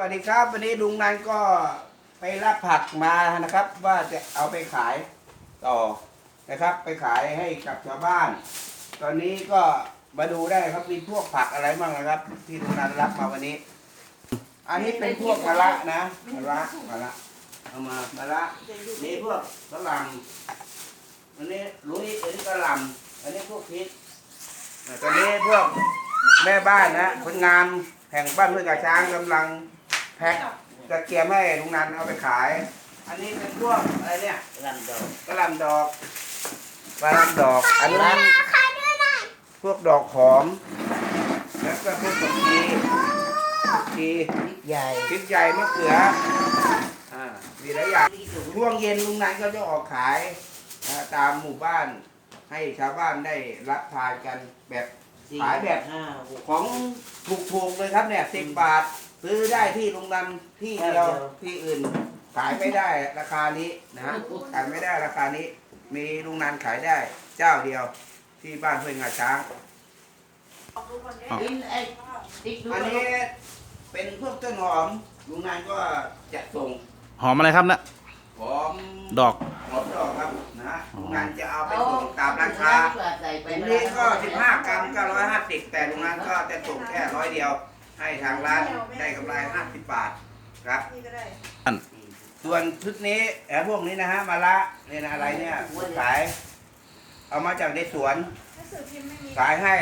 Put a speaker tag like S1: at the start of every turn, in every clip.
S1: วัสดีครับ วันนี้ลุงนันก็ไปรับผักมานะครับ ว่าจะเอาไปขายต่อนะครับ ไปขายให้กับชาวบ้าน ตอนนี้ก็มาดูได้ครับมีพวกผักอะไรบ้างนะครับ ที่ลุงนันรับมาวันนี้ อันนี้เป็นพวกมะระนะมะระมะระเอามามะระนี่พวกกระหล่ำอันนี้ลุยอันนี้กระหล่ำอันนี้พวกพริกตอนนี้พวกแม่บ้านนะคนงานแห่งบ้านห้วยกระช้างกำลัง แพ็คกระเทียมให้ลุงนันเอาไปขาย อันนี้เป็นพวกอะไรเนี่ย
S2: ลำดอก
S1: กะหล่ำดอกกะหล่ำดอก อันนั้นพวกดอกหอม แล้วก็พวกผักชีผักชี
S2: พริกใหญ่
S1: พริกใหญ่มะเขือ อ่า มีหลายอย่าง ช่วงเย็นลุงนันก็จะออกขายอ่าตามหมู่บ้าน ให้ชาวบ้านได้รับทานกันแบบ
S2: สี่
S1: ขายแบบ
S2: ห้าหก
S1: ของถูกๆเลยครับเนี่ยสิบบาท ซื้อได้ที่ลุงนันที่เดียว
S2: เดียว
S1: ที่อื่น ขายไม่ได้ราคานี้นะฮะขายไม่ได้ราคานี้ มีลุงนันขายได้เจ้าเดียวที่บ้านห้วยงาช้าง
S2: กินไอ้ติ๊กดู
S1: อันนี้เป็นพวกต้นหอมลุงนันก็จะส่ง
S3: หอมอะไรครับเนะ
S1: หอม
S3: ดอก
S1: หอมดอกครับนะฮะ
S3: อ๋อ
S1: ลุงนันจะเอาไป
S2: เอา
S1: ส่งตามราคา
S2: ใส่ไป
S1: อันนี้ก็ 15 กรัมก็150แต่ลุงนันก็จะส่งแค่ร้อยเดียว ให้ทางร้านได้กำไร 50 บาทครับ
S4: นี่ก็ได้
S1: ส่วนชุดนี้แอบพวกนี้นะฮะมาละเนี่ยนะอะไรเนี่ยขาย เอามาจากในสวน
S4: หนังสือพิมพ์ไม่มี
S1: ขายให้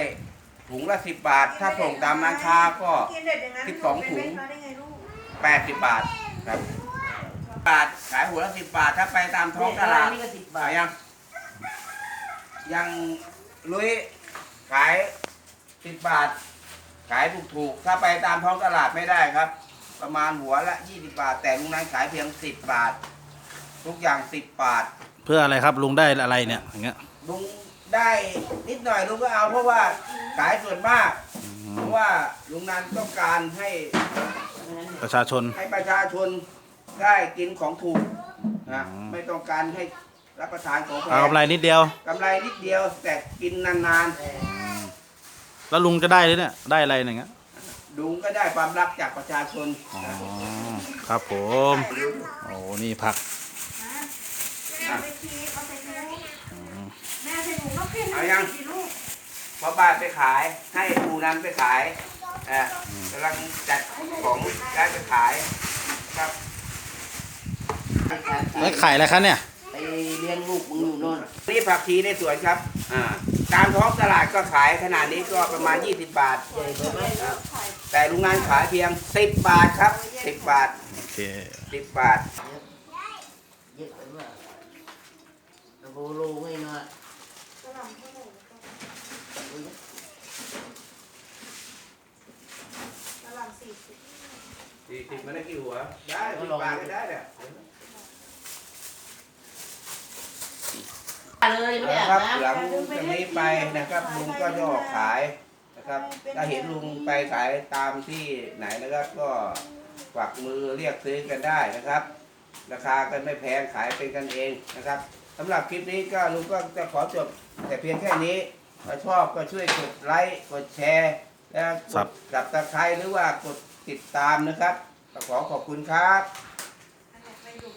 S1: ถุงละ 10 บาท ถ้าส่งตามร้านค้าก็
S4: กินเด็ดอย่างนั้น
S1: สิบสองถุง
S4: เป็นแม่ค้าได้ไงลูก
S1: 80 บาทครับบาทขายหัวละ 10 บาท ถ้าไปตามท้องตลาด
S2: นี่ก็สิบบา
S1: ขา
S2: ท
S1: ยยังยังลุยขาย10บาท ขายถูกๆ ถ้าไปตามท้องตลาดไม่ได้ครับ ประมาณหัวละ 20 บาท แต่ลุงนั้นขายเพียง 10 บาท ทุกอย่าง 10 บาท
S3: เพื่ออะไรครับลุงได้อะไรเนี่ยอย่างเงี้ย
S1: ลุงได้นิดหน่อยลุงก็เอาเพราะว่าขายส่วนมาก
S3: อื
S1: เพ
S3: ม
S1: ราะว่าลุงนันต้องการให้
S3: ประชาชน
S1: ให้ประชาชนได้กินของถูกนะ
S3: อืม
S1: ไม่ต้องการให้รับประทานของแพ
S3: เอา
S1: ง
S3: กำไรนิดเดียว
S1: กำไรนิดเดียวแต่กินนาน
S3: แล้วลุงจะได้เลยเนี่ยได้อะไรอย่างเงี้ย
S1: ๆลุงก็ได้ความรักจากประชาชน
S3: อ๋อครับผมโอ้นี่ผัก
S4: แม่ไปทีเอาใส่ถุงแม่ใส่ถุงก็ขึ้น
S1: เอายัง
S4: กี่ลูก
S1: พอบ้านไปขาย ให้ปูนั้นไปขายเอ่อกำลังจัดของได้ไปขาย ครับ
S3: แล้วขายอะไรครับเนี่ย
S2: ไป เลี้ยงลูกมึงอยู่โน่น
S1: นี่ผักชีในสวนครับ อ่า ตามท้องตลาดก็ขายขนาดนี้ก็ประมาณ 20 บาท
S2: ใหญ่ไปไหม
S1: แต่ลุงงานขายเพียง 10 บาทครับ 10 บาท
S3: โอเค
S1: 10 บาท
S2: เยอะไปมากโอ้โหโลไม่น้อย
S4: กระหล่ำเท่าไหร่กระหล่ำสี่สิบ
S1: 40มันได้กี่หัว ได้สิบบาทก็ได้เนี่ย
S2: เลยไม่ได้
S1: ครั
S2: อา
S1: บบห
S2: น้
S1: ลังจากนี้ไปนะครับลุงก็จะออกขายนะครับถ้าเห็นลุงไปขายตามที่ไหนนะครับก็ฝากมือเรียกซื้อกันได้นะครับ ราคากันไม่แพงขายเป็นกันเองนะครับสำหรับคลิปนี้ก็ลุงก็จะขอจบแต่เพียงแค่นี้ถ้าชอบก็ช่วยกดไลค์กดแชร์และก
S3: ครั
S1: ด
S3: บ
S1: กับตะไคร้หรือว่ากดติดตามนะครับก็ขอขอบคุณครับำ